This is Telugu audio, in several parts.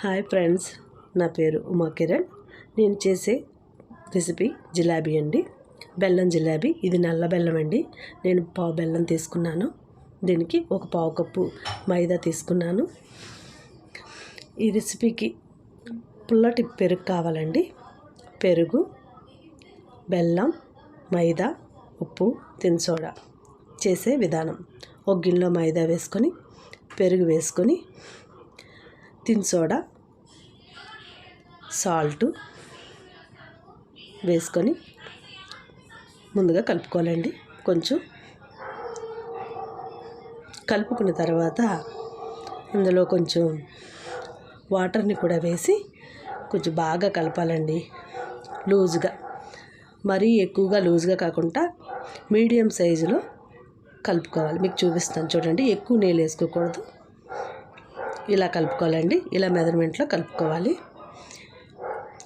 హాయ్ ఫ్రెండ్స్ నా పేరు ఉమా కిరణ్ నేను చేసే రెసిపీ జిలాబీ అండి. బెల్లం జిలాబీ ఇది నల్ల బెల్లం అండి. నేను పావు బెల్లం తీసుకున్నాను. దీనికి ఒక పావు కప్పు మైదా తీసుకున్నాను. ఈ రెసిపీకి పుల్లటి పెరుగు కావాలండి. పెరుగు బెల్లం మైదా ఉప్పు తినసోడా చేసే విధానం. ఒక గిన్నెలో మైదా వేసుకొని పెరుగు వేసుకొని తిన్ సోడా సాల్ట్ వేసుకొని ముందుగా కలుపుకోవాలండి. కొంచెం కలుపుకున్న తర్వాత అందులో కొంచెం వాటర్ని కూడా వేసి కొంచెం బాగా కలపాలండి. లూజ్గా. మరీ ఎక్కువగా లూజ్గా కాకుండా మీడియం సైజులో కలుపుకోవాలి. మీకు చూపిస్తాను చూడండి. ఎక్కువ నీళ్ళు వేసుకోకూడదు. ఇలా కలుపుకోవాలండి. ఇలా మెజర్మెంట్లో కలుపుకోవాలి.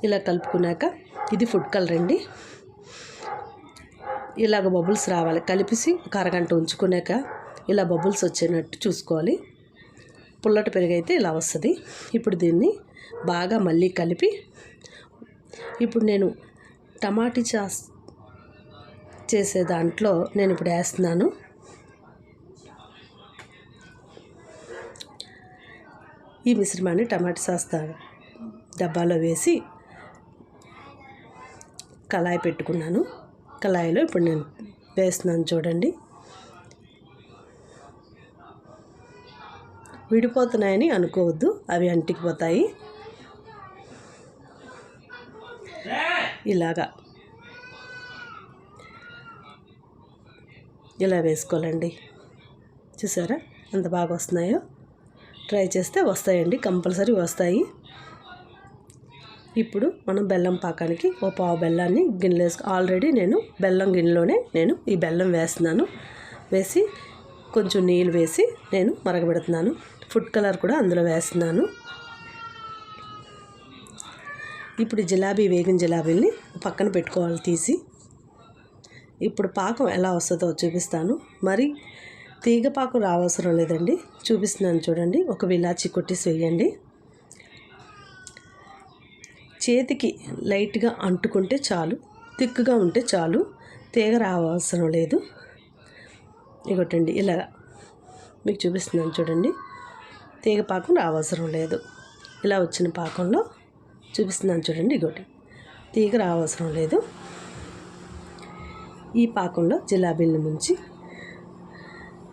ఇలా కలుపుకున్నాక ఇది ఫుడ్ కలర్ అండి. ఇలాగ బబుల్స్ రావాలి. కలిపేసి ఒక అరగంట ఉంచుకున్నాక ఇలా బబుల్స్ వచ్చేటట్టు చూసుకోవాలి. పుల్లటి పెరుగైతే ఇలా వస్తుంది. ఇప్పుడు దీన్ని బాగా మళ్ళీ కలిపి ఇప్పుడు నేను టమాటీ చాస్ చేసే దాంట్లో నేను ఇప్పుడు వేస్తున్నాను. ఈ మిశ్రమాన్ని టమాటా సాస్ డబ్బాలో వేసి కళాయి పెట్టుకున్నాను. కళాయిలో ఇప్పుడు నేను వేస్తున్నాను చూడండి. విడిపోతున్నాయని అనుకోవద్దు. అవి అంటికిపోతాయి. ఇలాగా. ఇలా వేసుకోవాలండి. చూసారా? ఎంత బాగా వస్తున్నాయో? ట్రై చేస్తే వస్తాయండి. కంపల్సరీ వస్తాయి. ఇప్పుడు మనం బెల్లం పాకానికి ఓ పావు బెల్లాన్ని గిన్నెలో వేసుకు ఆల్రెడీ నేను బెల్లం గిన్నెలోనే నేను ఈ బెల్లం వేస్తున్నాను. వేసి కొంచెం నీళ్ళు వేసి నేను మరగబెడుతున్నాను. ఫుడ్ కలర్ కూడా అందులో వేస్తున్నాను. ఇప్పుడు జిలాబీ వేగిన జిలాబీని పక్కన పెట్టుకోవాలి తీసి. ఇప్పుడు పాకం ఎలా వస్తుందో చూపిస్తాను. మరి తీగ పాకం రావసరం లేదండి. చూపిస్తున్నాను చూడండి. ఒక విలాచి కొట్టేసి వేయండి. చేతికి లైట్గా అంటుకుంటే చాలు తిక్కుగా ఉంటే చాలు తీగ రావసరం లేదు. ఇగొట్టండి ఇలా మీకు చూపిస్తున్నాను చూడండి. తీగ పాకం రావసరం లేదు. ఇలా వచ్చిన పాకంలో చూపిస్తున్నాను చూడండి ఇగోటి. తీగ రావసరం లేదు. ఈ పాకంలో జిలాబీలను ముంచి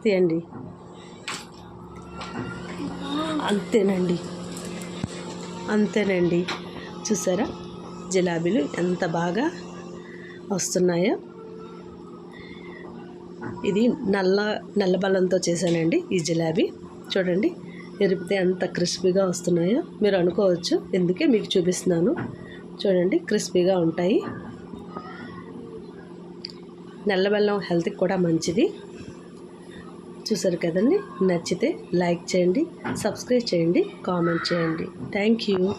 తీయండి. అంతేనండి. అంతేనండి. చూసారా? జిలాబీలు ఎంత బాగా వస్తున్నాయో. ఇది నల్ల నల్ల బెల్లంతో చేశానండి ఈ జిలాబీ. చూడండి ఎరిపితే ఎంత క్రిస్పీగా వస్తున్నాయో. మీరు అనుకోవచ్చు ఎందుకే మీకు చూపిస్తున్నాను. చూడండి క్రిస్పీగా ఉంటాయి. నల్ల బెల్లం హెల్త్కి కూడా మంచిది. చూసారు కదండి? నచ్చితే లైక్ చేయండి సబ్స్క్రైబ్ చేయండి కామెంట్ చేయండి. Thank you.